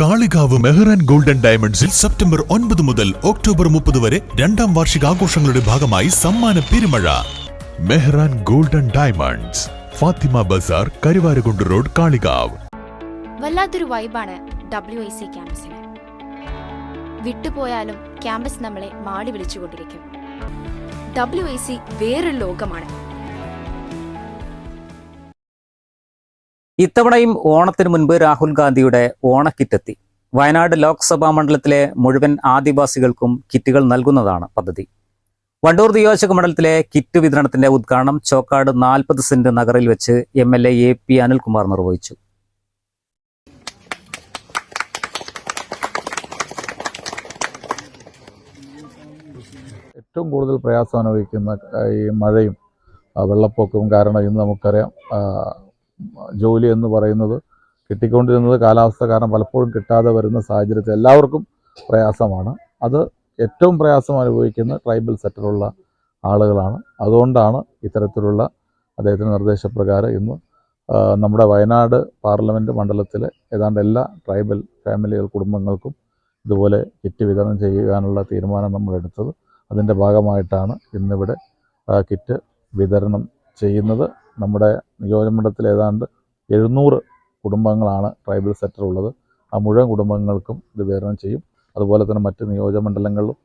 Kalikavu Mehran golden ഡയമണ്ട്സിൽ September ഒൻപത് മുതൽ ഒക്ടോബർ മുപ്പത് വരെ രണ്ടാം വാർഷിക ആഘോഷങ്ങളുടെ ഭാഗമായി സമ്മാന പെരുമഴ. Mehran golden diamonds Fathima Bazar Karuvarakundu road Kalikavu. വല്ലാത്തൊരു വൈബാണ് ഡബ്ല്യു ഐ സി ക്യാമ്പസിന്. വിട്ടുപോയാലും ക്യാമ്പസ് നമ്മളെ മാടി വിളിച്ചുകൊണ്ടിരിക്കും. ഡബ്ല്യു ഐ സി വേറൊരു ലോകമാണ്. ഇത്തവണയും ഓണത്തിന് മുൻപ് രാഹുൽ ഗാന്ധിയുടെ ഓണക്കിറ്റെത്തി. വയനാട് ലോക്സഭാ മണ്ഡലത്തിലെ മുഴുവൻ ആദിവാസികൾക്കും കിറ്റുകൾ നൽകുന്നതാണ് പദ്ധതി. വണ്ടൂർ നിയോജക മണ്ഡലത്തിലെ കിറ്റ് വിതരണത്തിന്റെ ഉദ്ഘാടനം ചോക്കാട് നാൽപ്പത് സെന്റ് നഗറിൽ വെച്ച് M L A A P Anilkumar നിർവഹിച്ചു. ഏറ്റവും കൂടുതൽ പ്രയാസം അനുഭവിക്കുന്ന ഈ മഴയും വെള്ളപ്പൊക്കവും കാരണം ഇന്ന് നമുക്കറിയാം ജോലി എന്ന് പറയുന്നത് കിട്ടിക്കൊണ്ടിരുന്നത് കാലാവസ്ഥ കാരണം പലപ്പോഴും കിട്ടാതെ വരുന്ന സാഹചര്യത്തിൽ എല്ലാവർക്കും പ്രയാസമാണ്. അത് ഏറ്റവും പ്രയാസം അനുഭവിക്കുന്ന ട്രൈബൽ സെക്ടറുള്ള ആളുകളാണ്. അതുകൊണ്ടാണ് ഇത്തരത്തിലുള്ള അദ്ദേഹത്തിന്റെ നിർദ്ദേശപ്രകാരം ഇന്ന് നമ്മുടെ വയനാട് പാർലമെന്റ് മണ്ഡലത്തിലെ ഏതാണ്ട് എല്ലാ ട്രൈബൽ ഫാമിലികൾ കുടുംബങ്ങൾക്കും ഇതുപോലെ കിറ്റ് വിതരണം ചെയ്യാനുള്ള തീരുമാനം നമ്മൾ എടുത്തത്. അതിന്റെ ഭാഗമായിട്ടാണ് ഇന്നിവിടെ കിറ്റ് വിതരണം ചെയ്യുന്നത്. നമ്മുടെ നിയോജകമണ്ഡലത്തിൽ ഏതാണ്ട് എഴുന്നൂറ് കുടുംബങ്ങളാണ് ട്രൈബൽ സെക്ടർ ഉള്ളത്. ആ മുഴുവൻ കുടുംബങ്ങൾക്കും ഇത് വിതരണം ചെയ്യും. അതുപോലെ തന്നെ മറ്റ് നിയോജകമണ്ഡലങ്ങളിലും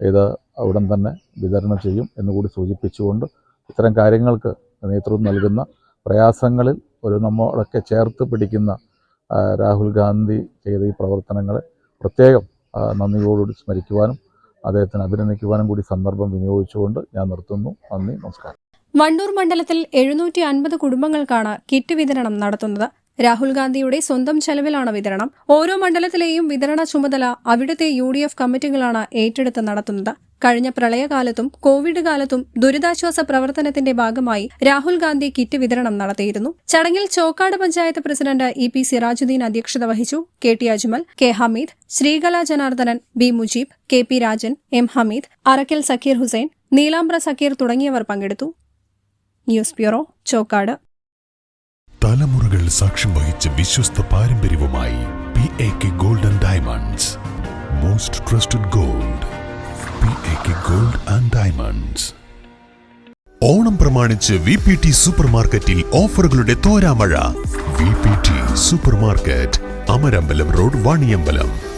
ഇത് ഉടൻ തന്നെ വിതരണം ചെയ്യും എന്നുകൂടി സൂചിപ്പിച്ചുകൊണ്ട് ഇത്തരം കാര്യങ്ങൾക്ക് നേതൃത്വം നൽകുന്ന പ്രയാസങ്ങളിൽ ഒരു നമ്മളൊക്കെ ചേർത്ത് പിടിക്കുന്ന രാഹുൽ ഗാന്ധി ചെയ്ത ഈ പ്രവർത്തനങ്ങളെ പ്രത്യേകം നന്ദിയോടുകൂടി സ്മരിക്കുവാനും അദ്ദേഹത്തിന് അഭിനന്ദിക്കുവാനും കൂടി സന്ദർഭം വിനിയോഗിച്ചുകൊണ്ട് ഞാൻ നിർത്തുന്നു. നന്ദി നമസ്കാരം. വണ്ടൂർ മണ്ഡലത്തിൽ എഴുന്നൂറ്റി അൻപത് കുടുംബങ്ങൾക്കാണ് കിറ്റ് വിതരണം നടത്തുന്നത്. രാഹുൽ ഗാന്ധിയുടെ സ്വന്തം ചെലവിലാണ് വിതരണം. ഓരോ മണ്ഡലത്തിലെയും വിതരണ ചുമതല അവിടുത്തെ യു ഡി എഫ് കമ്മിറ്റികളാണ് ഏറ്റെടുത്ത് നടത്തുന്നത്. കഴിഞ്ഞ പ്രളയകാലത്തും കോവിഡ് കാലത്തും ദുരിതാശ്വാസ പ്രവർത്തനത്തിന്റെ ഭാഗമായി രാഹുൽ ഗാന്ധി കിറ്റ് വിതരണം നടത്തിയിരുന്നു. ചടങ്ങിൽ Chokkad panchayat president E P Sirajudheen അധ്യക്ഷത വഹിച്ചു. K T Ajmal K Hameed Sreekala Janardhanan B Mujeeb K P Rajan M Hameed Arakkal Sakkeer Hussain Neelambra Sakkeer തുടങ്ങിയവർ പങ്കെടുത്തു. News bureau Chokkad. തലമുറകൾ സാക്ഷ്യം വഹിച്ച വിശ്വസ്ത പാരമ്പര്യവുമായി P A K golden diamonds. Most trusted gold P A K gold and diamonds. Onam പ്രമാണിച്ച് V P T super മാർക്കറ്റിൽ ഓഫറുകളുടെ തോരാമഴ. V P T super market Amarambalam road Vaniyambalam.